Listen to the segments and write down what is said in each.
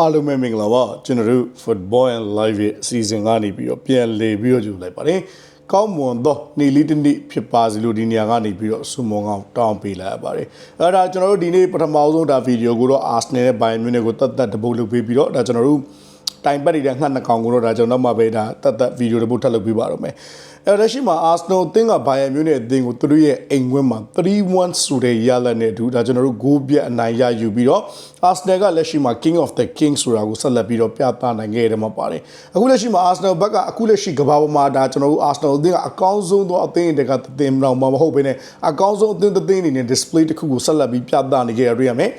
အားလုံးပဲမင်္ဂလာပါကျွန်တော်တို့ Football and Live ရဲ့အစီအစဉ်ကနေပြီးတော့ပြန်လည်ပြီးတော့ကြိုလိုက်ပါတယ်ကောင်းမွန်သောနေ့လေးတစ်နေ့ဖြစ်ပါစေလို့ဒီနေရာကနေပြီးတော့ဆုမွန်ကောင်းတောင်းပေးလိုက်ရပါတယ်အဲ့ဒါကျွန်တော်တို့ဒီနေ့ပထမဆုံးဒါဗီဒီယိုကိုတော့ Arsenal နဲ့ Bayern Munich ကိုတတ်တတ်တပုတ်လုပ်ပေးပြီးတော့ဒါကျွန်တော်တို့တိုင်ပတ်နေတဲ့ငှက်နှကောင်ကိုတော့ဒါကျွန်တော်မှပဲဒါတတ်တတ်ဗီဒီယိုတစ်ပုတ်ထပ်လုပ်ပေးပါတော့မယ် အဲ့ဒါရှိမှာ Arsenal အသင်းက Bayern Munich အသင်းကိုသူတို့ရဲ့အိမ်ဝင်းမှာ3-1ဆိုတဲ့ရလဒ်နဲ့အတူဒါကျွန်တော်တို့ဂိုးပြတ်အနိုင်ရယူပြီးတော့ Arsenal ကလက်ရှိမှာ King of the King ဆိုတာကိုဆက်လက်ပြီးတော့ပြသနိုင်ခဲ့တယ်မှာပါတယ်အခုလက်ရှိမှာ Arsenal ဘက်ကအခုလက်ရှိကမ္ဘာပေါ်မှာဒါကျွန်တော်တို့ Arsenal အသင်းကအကောင်းဆုံးသောအသင်းတွေကသတင်တော့မဟုတ်ဘဲနဲ့အကောင်းဆုံးအသင်းသင်းအနေနဲ့ display တစ်ခုကိုဆက်လက်ပြီးပြသနေခဲ့ရရမယ်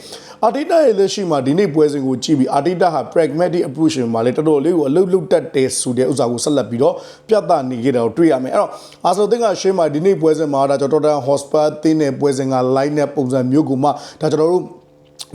အာတီတာရဲ့လက်ရှိမှာဒီနေ့ပွဲစဉ်ကိုကြည့်ပြီးအာတီတာဟာ pragmatic approach မှာလည်းတော်တော်လေးကိုအလုပ်လုပ်တတ်တယ်ဆိုတဲ့ဥစ္စာကိုဆက်လက်ပြီးတော့ပြသနေကြတာကိုတွေ့ရမယ်အဲ့တော့အာဆိုသင်းကရှေ့မှာဒီနေ့ပွဲစဉ်မှာဒါကျွန်တော်တို့ Hotspur သင်းတဲ့ပွဲစဉ်က line နဲ့ပုံစံမျိုးကိုမှဒါကျွန်တော်တို့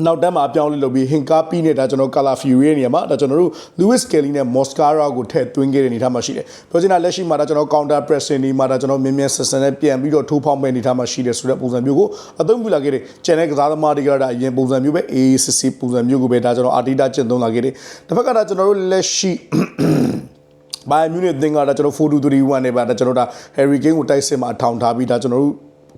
နောက်တန်းမှာအပြောင်းလဲလုပ်ပြီးဟင်ကာပီနဲ့ဒါကျွန်တော်ကာလာဖီရီရဲ့နေရာမှာဒါကျွန်တော်တို့ Lewis Kelly နဲ့ Moscara ကိုထည့်သွင်းခဲ့တဲ့အနေအထားမှာရှိတယ်။ပြောချင်တာလက်ရှိမှာဒါကျွန်တော် counter pressing ဒီမှာဒါကျွန်တော်မြင်းမြန်းဆက်ဆန်နဲ့ပြန်ပြီးတော့ထိုးဖောက်မဲ့အနေအထားမှာရှိတယ်ဆိုတဲ့ပုံစံမျိုးကိုအသုံးပြုလာခဲ့တယ်။ကျန်တဲ့ကစားသမားတွေကဒါအရင်ပုံစံမျိုးပဲ AACC ပုံစံမျိုးကိုပဲဒါကျွန်တော် Arteta ကျင့်သုံးလာခဲ့တယ်။တစ်ဖက်ကဒါကျွန်တော်တို့လက်ရှိ ဘိုင်မြူနစ်သင်္ကာဒါကျွန်တော်4-2-3-1နဲ့ပါဒါကျွန်တော်ဒါ Harry Kane ကိုတိုက်စစ်မှာအထောင်ထားပြီးဒါကျွန်တော်တို့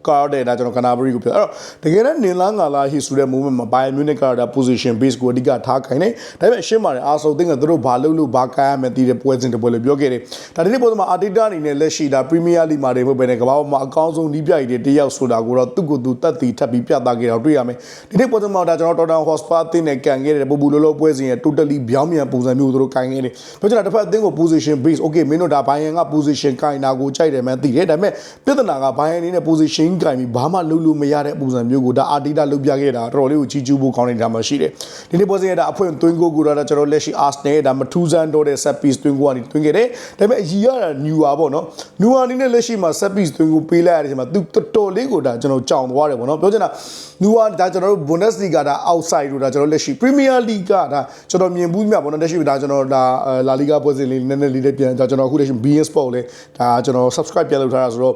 ကားတဲ့ဒါကျွန်တော်ကနာဘရီကိုပြောအဲ့တော့တကယ်တော့နင်လာငါလာဟီဆိုတဲ့ moment မှာ Bayern Munich ကဒါ position base ကိုအဓိကထားခိုင်းတယ်ဒါပေမဲ့အရှင်းပါတယ်အာဆောသင်းကသူတို့ဘာလုပ်လို့ဘာကားရမယ်တည်တဲ့ပွဲစဉ်တစ်ပွဲလို့ပြောခဲ့တယ်ဒါဒီနေ့ပုံစံမှာ Arteta အနေနဲ့လက်ရှိဒါ Premier League မှာတွေမဟုတ်ဘဲနဲ့ကမ္ဘာပေါ်မှာအကောင်းဆုံးနီးပြကြီးတွေတယောက်ဆိုတာကိုတော့သူ့ကိုယ်သူတတ်တည်ထပ်ပြီးပြသခဲ့တာတွေ့ရမယ်ဒီနေ့ပုံစံမှာဒါကျွန်တော် Tottenham Hotspur အသင်းနဲ့ကန်ခဲ့တဲ့ပူပူလောလောပွဲစဉ်ရဲ့ totally ပြောင်းပြန်ပုံစံမျိုးသူတို့ကန်ခဲ့တယ်ပြောချင်တာတစ်ဖက်အသင်းကို position base okay မင်းတို့ဒါ Bayern က position ကန်တာကိုကြိုက်တယ်မှန်းသိတယ်ဒါပေမဲ့ပြဿနာက Bayern အနေနဲ့ position ကန်ပြီးဘာမှလုပ်လို့မရတဲ့ပုံစံမျိုးကိုဒါအာတီတာလုပ်ပြခဲ့တာတော်တော်လေးကိုကြီးကျူးဖို့ကောင်းနေတာမှရှိတယ်ဒီနေ့ပွဲစဉ်ရတာအဖွင့်သွင်းကိုကိုတော့ကျွန်တော်လက်ရှိ Arsenal ဒါမထူးဆန်းတော့တဲ့ set piece သွင်းကိုကနေသွင်းခဲ့တယ်ဒါပေမဲ့အကြီးရတာ new ပါပေါ့နော် new အနေနဲ့လက်ရှိမှာ set piece သွင်းကိုပေးလိုက်ရတဲ့အချိန်မှာသူတော်တော်လေးကိုဒါကျွန်တော်ကြောင်သွားတယ်ပေါ့နော်ပြောချင်တာ new ဒါကျွန်တော်တို့ Bundesliga ဒါ outside လို့ဒါကျွန်တော်လက်ရှိ Premier League ကဒါကျွန်တော်မြင်ဘူးမြပေါ့နော်လက်ရှိဒါကျွန်တော်ဒါ La Liga ပွဲစဉ်လေးနည်းနည်းလေးပြန်ဒါကျွန်တော်အခုလက်ရှိ BS Sport လေးဒါကျွန်တော် subscribe ပြန်လုပ်ထားတာဆိုတော့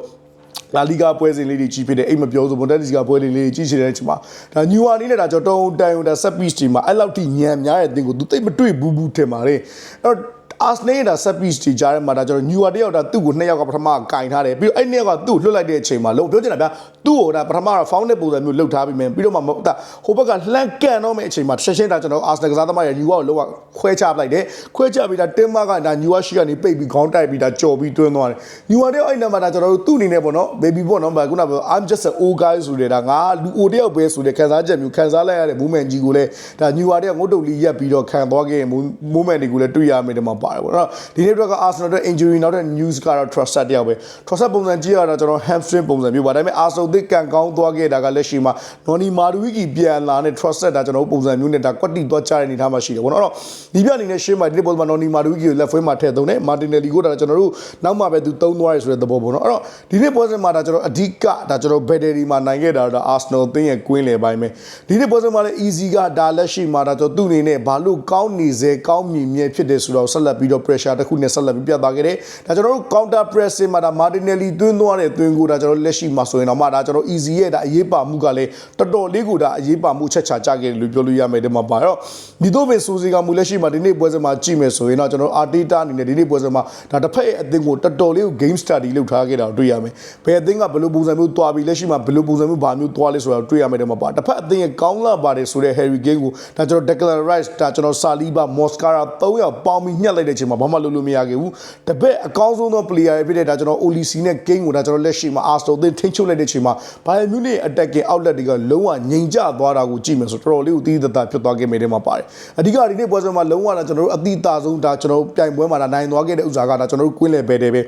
လာလီဂါပွဲစဉ်လေးတွေကြီးဖြစ်တယ်အိမ်မပြောဆိုဘွန်ဒက်လီဂါပွဲလေးလေးကြီးချင်တဲ့အချိန်မှာဒါညူဝါလေးနဲ့ဒါကျွန်တော်တုံးတိုင်ဒါဆက်ပစ်တီမှာအဲ့လောက်ထိညံများတဲ့အသင်းကိုသူသိမတွေ့ဘူးဘူးထင်ပါတယ်အဲ့တော့အာစနယ်ဒါဆက်ပစ်တီကြားထဲမှာဒါကျွန်တော်ညူဝါတယောက်ဒါသူ့ကိုနှစ်ယောက်ကပထမကင်ထားတယ်ပြီးတော့အဲ့နှစ်ယောက်ကသူ့ကိုလွှတ်လိုက်တဲ့အချိန်မှာလုံးပြောချင်တာဗျာ သူ့ကိုဒါပထမကဖောင်းတဲ့ပုံစံမျိုးလှုပ်ထားပြီးမယ်ပြီးတော့မှဒါဟိုဘက်ကလှမ်းကန်တော့မယ့်အချိန်မှာတစ်ချက်ချင်းဒါကျွန်တော်အာစနယ်ကစားသမားရဲ့ညူဝါကိုလုံးဝခွဲချပလိုက်တယ်ခွဲချပြီးဒါတင်းမာကဒါညူဝါရှိကနေပိတ်ပြီးခေါင်းတိုက်ပြီးဒါကြော်ပြီးတွင်းသွားတယ်ညူဝါတယောက်အဲ့နံပါတ်ဒါကျွန်တော်တို့သူ့အနေနဲ့ပေါ့နော် baby ပေါ့နော်ခုနက I'm just an old guy ဆိုတဲ့ဒါငါလူအိုတယောက်ပဲဆိုတဲ့ခံစားချက်မျိုးခံစားလိုက်ရတဲ့ movement ကြီးကိုလည်းဒါညူဝါတယောက်ငုတ်တုတ်လေးရက်ပြီးတော့ခံသွားခဲ့တဲ့ movement တွေကိုလည်းတွေ့ရမယ်တမှာပါတယ်ပေါ့နော်ဒီနေ့အတွက်က Arsenal အတွက် injury နောက်တဲ့ news ကတော့ Trossard တယောက်ပဲ Trossard ပုံစံကြည့်ရတာကျွန်တော် hamstring ပုံစံမျိုးပါဒါပေမဲ့ Arsenal သစ်ကန်ကောင်းသွားခဲ့တာကလက်ရှိမှာ Noni Madueke ပြန်လာတဲ့ Trossard ဒါကျွန်တော်ပုံစံမျိုးနဲ့ဒါကွက်တီသွားချတဲ့အနေထားမှာရှိတယ်ပေါ့နော်အဲ့တော့ဒီပြအနေနဲ့ရှင်းမှာဒီနေ့ပုံစံမှာ Noni Madueke ကို left wing မှာထည့်သုံးတယ် Martinelli ကိုဒါကျွန်တော်တို့နောက်မှပဲသူသုံးသွားရဆိုတဲ့သဘောပေါ့နော်အဲ့တော့ဒီနေ့ပွဲစဉ်မှာဒါကျွန်တော်အဓိကဒါကျွန်တော် battery မှာနိုင်ခဲ့တာဒါ Arsenal သင်းရဲ့ကွင်းလေပိုင်းပဲဒီနေ့ပွဲစဉ်မှာလည်း easy ကဒါလက်ရှိမှာဒါကျွန်တော်သူ့အနေနဲ့ဘာလို့ကောင်းနေစေကောင်းမြင်မြဲဖြစ်တယ်ဆိုတော့ဆက်လက်ပြီးတော့ pressure တစ်ခုနဲ့ဆက်လက်ပြီးပြသခဲ့တယ်ဒါကျွန်တော်တို့ counter pressing မှာဒါ Martinelli သွင်းသွားတဲ့သွင်းကိုဒါကျွန်တော်လက်ရှိမှာဆိုရင်တော့မှဒါကျွန်တော် easy ရဲ့ဒါအရေးပါမှုကလည်းတော်တော်လေးကိုဒါအရေးပါမှုချက်ချကြခဲ့တယ်လို့ပြောလို့ရမယ်ဒီမှာပါတော့ဒီတော့ပဲစူစီကမူလက်ရှိမှာဒီနေ့ပွဲစဉ်မှာကြည့်မယ်ဆိုရင်တော့ကျွန်တော် Arteta အနေနဲ့ဒီနေ့ပွဲစဉ်မှာဒါတစ်ဖက်ရဲ့အသင်းကိုတော်တော်လေးကို game study လုပ်ထားခဲ့တာတွေ့ရမယ်ဘယ်အသင်းကဘယ်လိုပုံစံမျိုးသွားပြီးလက်ရှိမှာဘယ်လိုပုံစံမျိုးဘာမျိုးသွားလဲဆိုတာတွေ့ရမယ်ဒီမှာပါတစ်ဖက်အသင်းရဲ့ကောင်းလာပါတယ်ဆိုတဲ့ Harry Kane ကိုဒါကျွန်တော် Declan Rice ဒါကျွန်တော် Saliba Moscara ၃ယောက်ပေါင်းပြီးညှက်လိုက်တဲ့အချိန်မှာဘာမှလုပ်လို့မရခဲ့ဘူးတပည့်အကောင်းဆုံးသော player ဖြစ်တဲ့ဒါကျွန်တော် Olisi နဲ့ Kane ကိုဒါကျွန်တော်လက်ရှိမှာ Arsenal သင်းထိန်းချုပ်လိုက်တဲ့အချိန်မှာ Bayern Munich attacking outlet တွေကလုံးဝငြိမ်ကျသွားတာကိုကြည့်မယ်ဆိုတော်တော်လေးကိုတည်တည်တဖြစ်သွားခဲ့မယ်တဲ့မှာပါတယ်အဓိကဒီနေ့ပွဲစဉ်မှာလုံးဝဒါကျွန်တော်တို့အတိအသာဆုံးဒါကျွန်တော်တို့ပြိုင်ပွဲမှာဒါနိုင်သွားခဲ့တဲ့ဥစ္စာကဒါကျွန်တော်တို့ကွင်းလေပဲတယ်ပဲ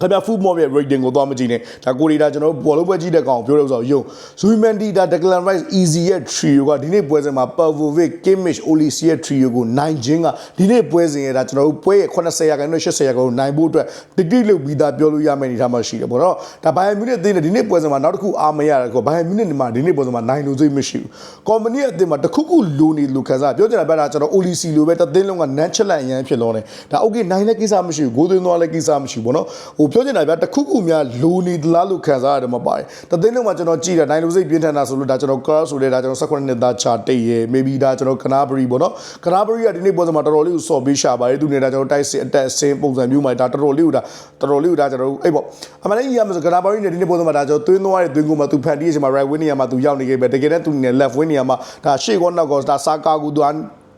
ခင်ဗျာ food mob ရဲ့ rating ကိုသွားမကြည့်နဲ့ဒါကိုရီဒါကျွန်တော်ဘောလုံးပွဲကြည့်တဲ့ကောင်ပြောတဲ့ဥစ္စာကိုယုံ Zubimendi ဒါ Declan Rice easy ရဲ့ trio ကဒီနေ့ပွဲစဉ်မှာ Pavlovic Kimmich Olise ရဲ့ trio ကိုနိုင်ခြင်းကဒီနေ့ပွဲစဉ်ရဲ့ဒါကျွန်တော်တို့ပွဲရဲ့80ရာခိုင်နှုန်း80ရာခိုင်နှုန်းနိုင်ဖို့အတွက်တိတိလုပ်ပြီးသားပြောလို့ရမယ့်အနေအထားမှာရှိတယ်ပေါ့နော်ဒါ Bayern Munich အသင်းနဲ့ဒီနေ့ပွဲစဉ်မှာနောက်တစ်ခုအားမရတာကို Bayern Munich မှာဒီနေ့ပွဲစဉ်မှာနိုင်လို့စိတ်မရှိဘူး Company အသင်းမှာတစ်ခုခုလိုနေလို့ခံစားပြောချင်တာပဲဒါကျွန်တော် Olise လိုပဲတသင်းလုံးက natural အရန်ဖြစ်လို့နေဒါ okay နိုင်တဲ့ကိစ္စမရှိဘူးဂိုးသွင်းသွားလည်းကိစ္စမရှိဘူးပေါ့နော်ဟိုဟိုပြောချင်တာဗျာတစ်ခုခုများလိုနေသလားလို့ခံစားရတယ်မှာပါတယ်တသိန်းလုံးမှာကျွန်တော်ကြည့်တာနိုင်လိုစိတ်ပြင်းထန်တာဆိုလို့ဒါကျွန်တော် cross ဆိုတဲ့ဒါကျွန်တော်18နှစ်သားချာတိတ်ရဲ့ maybe ဒါကျွန်တော်ကနာဘရီပေါ့နော်ကနာဘရီကဒီနေ့ပေါ်စမှာတော်တော်လေးကိုစော်ပေးရှာပါတယ်သူနေတာကျွန်တော်တိုက်စစ်အတက်အစင်းပုံစံမျိုးမှာဒါတော်တော်လေးကိုဒါတော်တော်လေးကိုဒါကျွန်တော်အဲ့ပေါ့အမှန်တည်းရမှာဆိုကနာဘရီနဲ့ဒီနေ့ပေါ်စမှာဒါကျွန်တော်သွင်းသွားတဲ့သွင်းကိုမှာသူဖန်တီးရချင်မှာ right wing နေရာမှာသူရောက်နေခဲ့ပဲတကယ်တမ်းသူနေ left wing နေရာမှာဒါရှေ့ကောနောက်ကောဒါစာကာကူသူ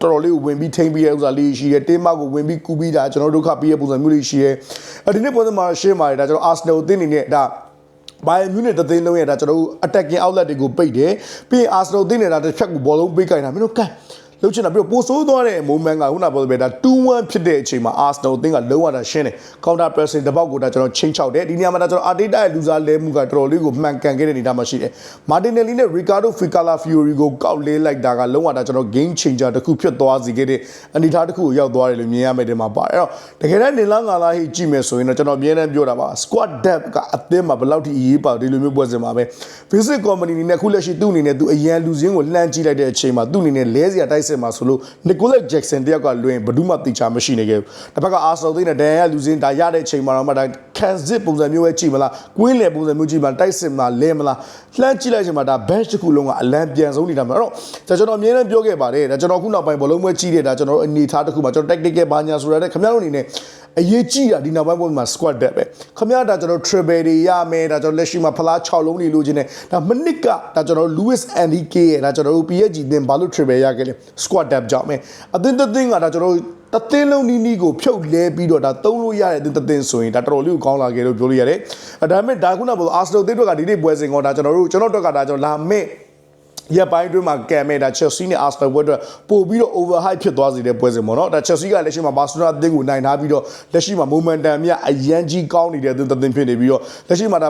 တော်တော်လေးကိုဝင်ပြီးထိမ့်ပြီးတဲ့ဥစ္စာလေးရှိရဲတင်းမကိုဝင်ပြီးကူပြီးတာကျွန်တော်ဒုက္ခပြီးတဲ့ပုံစံမျိုးလေးရှိရဲအဲဒီနေ့ပုံစံမှာရှေ့မှာဒါကျွန်တော် Arsenal အသင်းနေနဲ့ဒါဘိုင်မြူနစ်တသိန်းလုံးရဲ့ဒါကျွန်တော်တို့ attacking outlet တွေကိုပိတ်တယ်ပြီးရင် Arsenal အသင်းနေတာတစ်ချက်ကိုဘောလုံးပိတ်ကြိုင်တာမင်းတို့ကန် လှုပ်ချင်တာပြီးတော့ပိုဆိုးသွားတဲ့ moment ကခုနပြောသလိုပဲဒါ2-1ဖြစ်တဲ့အချိန်မှာ Arsenal အသင်းကလုံးဝတာရှင်းတယ် counter pressing တပေါက်ကိုဒါကျွန်တော်ချင်းချောက်တယ်ဒီနေရာမှာဒါကျွန်တော် Arteta ရဲ့ loser လဲမှုကတော်တော်လေးကိုမှန်ကန်ခဲ့တဲ့အနေအထားမှာရှိတယ် Martinelli နဲ့ Ricardo Ficala Fiori ကိုကောက်လေးလိုက်တာကလုံးဝဒါကျွန်တော် game changer တစ်ခုဖြစ်သွားစေခဲ့တဲ့အနေအထားတစ်ခုကိုရောက်သွားတယ်လို့မြင်ရမယ်ဒီမှာပါတယ်အဲ့တော့တကယ်တမ်းနေလားငါလားဟိကြည့်မယ်ဆိုရင်တော့ကျွန်တော်အမြဲတမ်းပြောတာပါ squad depth ကအသင်းမှာဘယ်လောက်ထိအရေးပါဒီလိုမျိုးပွဲစဉ်မှာပဲ visit company အနေနဲ့ခုလက်ရှိသူ့အနေနဲ့သူအရန်လူစင်းကိုလှမ်းကြည့်လိုက်တဲ့အချိန်မှာသူ့အနေနဲ့လဲစရာတိုက်စစ်မှာဆိုလို့ Nicolas Jackson တယောက်ကလွင်ဘယ်သူမှတိချာမရှိနေခဲ့ဘူးတစ်ဖက်က Arsenal သိတဲ့ဒန်ရလူစင်းဒါရတဲ့အချိန်မှာတော့မှဒါခံစစ်ပုံစံမျိုးပဲကြည့်မလားကွင်းလေပုံစံမျိုးကြည့်မလားတိုက်စစ်မလားလဲမလားလှမ်းကြည့်လိုက်ချိန်မှာဒါ bench တစ်ခုလုံးကအလံပြန်ဆုံးနေတာမှာအဲ့တော့ကျွန်တော်အမြဲတမ်းပြောခဲ့ပါတယ်ဒါကျွန်တော်ခုနောက်ပိုင်းဘလုံးပွဲကြည့်တဲ့ဒါကျွန်တော်အနေထားတစ်ခုမှာကျွန်တော် tactical ဘာညာဆိုတာတဲ့ခင်ဗျားတို့အနေနဲ့ အရေးကြီးတာဒီနောက်ပိုင်းပွဲမှာ squad depth ပဲခင်ဗျားဒါကျွန်တော် triple တွေရမယ်ဒါကျွန်တော်လက်ရှိမှာဖလား6လုံးနေလို့ချင်းနေဒါမနစ်ကဒါကျွန်တော် Lewis Enrique ရဲ့ဒါကျွန်တော်တို့ PSG တင်ဘာလို့ triple ရခဲ့လဲ squad depth ကြောင့်ပဲအသင်းတစ်သင်းကဒါကျွန်တော်တသင်းလုံးနီးနီးကိုဖြုတ်လဲပြီးတော့ဒါသုံးလို့ရတဲ့အသင်းတစ်သင်းဆိုရင်ဒါတော်တော်လေးကိုကောင်းလာခဲ့လို့ပြောလို့ရတယ်အဲဒါပေမဲ့ဒါခုနကပြော Arsenal အသင်းတွေကဒီနေ့ပွဲစဉ်ကောဒါကျွန်တော်တို့ကျွန်တော်တို့ကဒါကျွန်တော်လာမဲ့ ရက်ပိုင်းအတွင်းမှာကံမဲ့ဒါ Chelsea နဲ့ Arsenal ပွဲအတွက်ပို့ပြီးတော့ overhype ဖြစ်သွားစေတဲ့ပွဲစဉ်ပေါ့နော်ဒါ Chelsea ကလက်ရှိမှာ Barcelona အသင်းကိုနိုင်ထားပြီးတော့လက်ရှိမှာ momentum မြအရန်ကြီးကောင်းနေတဲ့အသင်းတစ်သင်းဖြစ်နေပြီးတော့လက်ရှိမှာဒါ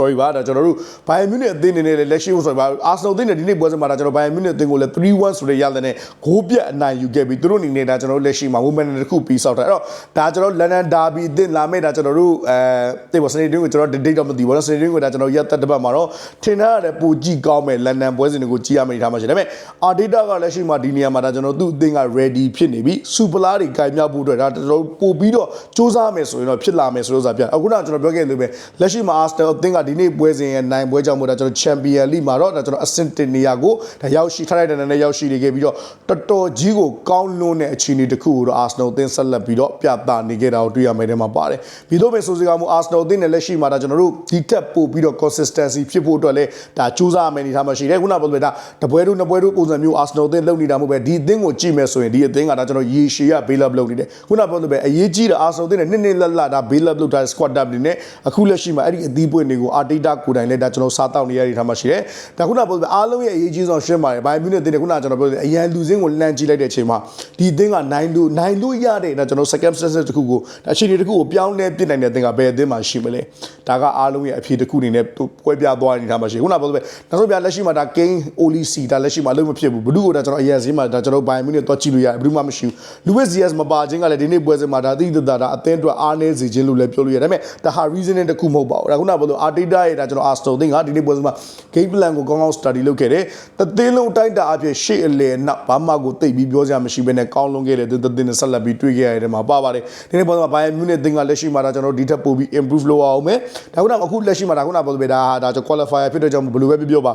sorry ပါဒါကျွန်တော်တို့ Bayern Munich အသင်းအနေနဲ့လည်းလက်ရှိဆိုပါ Arsenal အသင်းနဲ့ဒီနေ့ပွဲစဉ်မှာဒါကျွန်တော် Bayern Munich အသင်းကိုလည်း3-1ဆိုတဲ့ရတဲ့နဲ့ဂိုးပြတ်အနိုင်ယူခဲ့ပြီးသူတို့အနေနဲ့ဒါကျွန်တော်တို့လက်ရှိမှာ women တစ်ခုပြီးဆောက်တာအဲ့တော့ဒါကျွန်တော် London Derby အသင်းလာမဲ့ဒါကျွန်တော်တို့အဲတိတ်ပါစနေတင်းကိုကျွန်တော် date တော့မသိဘူးနော်စနေတင်းကိုဒါကျွန်တော်ရက်သက်တစ်ပတ်မှာတော့ထင်ထားရတဲ့ပိုကြည့်ကောင်းမဲ့ London ပွဲစဉ်တွေကိုကြည့်ရမယ့်ထားမှာရှိတယ်ဒါပေမဲ့ Arteta ကလက်ရှိမှာဒီနေရာမှာဒါကျွန်တော်သူ့အသင်းက ready ဖြစ်နေပြီစူပလာတွေကင်မြောက်ဖို့အတွက်ဒါကျွန်တော်ပို့ပြီးတော့စူးစမ်းမယ်ဆိုရင်တော့ဖြစ်လာမယ်ဆိုလို့ဆိုတာပြအခုနကကျွန်တော်ပြောခဲ့လို့ပဲလက်ရှိမှာ Arsenal အသင်းကဒီနေ့ပွဲစဉ်ရဲ့နိုင်ပွဲကြောင့်မို့ဒါကျွန်တော် Champion League မှာတော့ဒါကျွန်တော်အဆင့်တင်နေရာကိုဒါရောက်ရှိထားတဲ့တန်းနဲ့ရောက်ရှိနေခဲ့ပြီးတော့တော်တော်ကြီးကိုကောင်းလွန်းတဲ့အခြေအနေတစ်ခုကိုတော့ Arsenal အသင်းဆက်လက်ပြီးတော့ပြသနေခဲ့တာကိုတွေ့ရမယ်တဲ့မှာပါတယ်ပြီးတော့ပဲဆိုစကားမှု Arsenal အသင်းနဲ့လက်ရှိမှာဒါကျွန်တော်တို့ဒီတက်ပို့ပြီးတော့ consistency ဖြစ်ဖို့အတွက်လည်းဒါစူးစမ်းမယ်နေထားမှရှိတယ်ခုနကပြောလို့ဒါတပွဲတို့နှစ်ပွဲတို့ပုံစံမျိုး Arsenal အသင်းလုပ်နေတာမဟုတ်ပဲဒီအသင်းကိုကြည့်မယ်ဆိုရင်ဒီအသင်းကဒါကျွန်တော်ရေရှည်ရ bail up လုပ်နေတယ်ခုနကပြောလို့ပဲအရေးကြီးတာ Arsenal အသင်းနဲ့နှစ်နှစ်လက်လက်ဒါ bail up လုပ်ထားတဲ့ squad up တွေနဲ့အခုလက်ရှိမှာအဲ့ဒီအသီးပွင့်တွေကို Arteta ကိုယ်တိုင်လည်းဒါကျွန်တော်စားတောက်နေရတဲ့ထားမှရှိတယ်ဒါခုနကပြောလို့ပဲအားလုံးရဲ့အရေးကြီးဆုံးရှင်းပါတယ်ဘိုင်မြူနစ်အသင်းနဲ့ခုနကကျွန်တော်ပြောလို့အရန်လူစင်းကိုလှမ်းကြည့်လိုက်တဲ့အချိန်မှာဒီအသင်းကနိုင်လို့နိုင်လို့ရတဲ့ဒါကျွန်တော် circumstances တစ်ခုကိုဒါအခြေအနေတစ်ခုကိုပြောင်းလဲပြစ်နိုင်တဲ့အသင်းကဘယ်အသင်းမှရှိမလဲဒါကအားလုံးရဲ့အဖြေတစ်ခုအနေနဲ့ပွဲပြသွားနေတာမှရှိခုနကပြောလို့ပဲနောက်ဆုံးပြလက်ရှိမှာဒါ Kane Olisi ဒါလက်ရှိမှာလုံးမဖြစ်ဘူးဘယ်သူကိုဒါကျွန်တော်အရင်စင်းမှာဒါကျွန်တော်ဘိုင်မြူနစ်တော့ကြည့်လို့ရတယ်ဘယ်သူမှမရှိဘူး Luis Diaz မပါခြင်းကလည်းဒီနေ့ပွဲစဉ်မှာဒါသိသတာဒါအသင်းအတွက်အားနည်းစေခြင်းလို့လည်းပြောလို့ရတယ်ဒါပေမဲ့ဒါဟာ reasoning တစ်ခုမဟုတ်ပါဘူးဒါခုနကပြောလို့ Arteta ရဲ့ဒါကျွန်တော် Arsenal သင်းကဒီနေ့ပွဲစဉ်မှာ game plan ကိုကောင်းကောင်း study လုပ်ခဲ့တယ်တသင်းလုံးတိုက်တာအဖြစ်ရှေ့အလယ်နောက်ဘာမှကိုသိပ်ပြီးပြောစရာမရှိဘဲနဲ့ကောင်းလွန်ခဲ့တယ်သူသင်းနဲ့ဆက်လက်ပြီးတွေ့ခဲ့ရတဲ့မှာပါပါတယ်ဒီနေ့ပွဲစဉ်မှာ Bayern Munich သင်းကလက်ရှိမှာဒါကျွန်တော်ဒီထက်ပိုပြီး improve လုပ်အောင်မယ်ဒါခုနကအခုလက်ရှိမှာဒါခုနကပြောလို့ပဲဒါဒါကျွန်တော် qualifier ဖြစ်တဲ့ကြောင့်ဘယ်လိုပဲပြောပြောပါ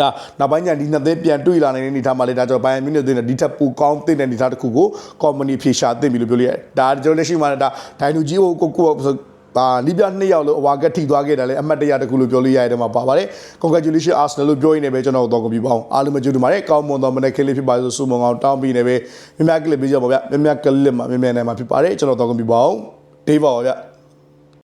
ဒါနောက်ပိုင်းညဒီနှစ်သိန်းပြန်တွေ့လာနိုင်တဲ့အနေအထားမှာလေဒါကျွန်တော်ဘိုင်ယန်မြူနစ်သိန်းနဲ့ဒီထက်ပိုကောင်းတဲ့အနေအထားတစ်ခုကိုကော်မနီဖြေရှာသိပြီလို့ပြောလို့ရတယ်ဒါကျွန်တော်လက်ရှိမှာဒါဒိုင်နူဂျီကိုကိုကို ပါလိပြနှစ်ယောက်လို့အဝါကထိသွားခဲ့တယ်လေအမှတ်တရတစ်ခုလို့ပြောလို့ရတဲ့မှာပါပါတယ် congratulation Arsenal လို့ပြောရင်းနဲ့ပဲကျွန်တော်တော့ကပြပါအောင်အားလုံးမကြိုးတူပါတယ်ကောင်းမွန်သောမနေ့ကလေးဖြစ်ပါဆိုစုမုံအောင်တောင်းပြီးနေပဲမြမကလစ်ပြီးကြပါဗျမြမကလစ်မှာမြမနိုင်မှာဖြစ်ပါတယ်ကျွန်တော်တော့ကပြပါအောင်ဒေးပါပါဗျ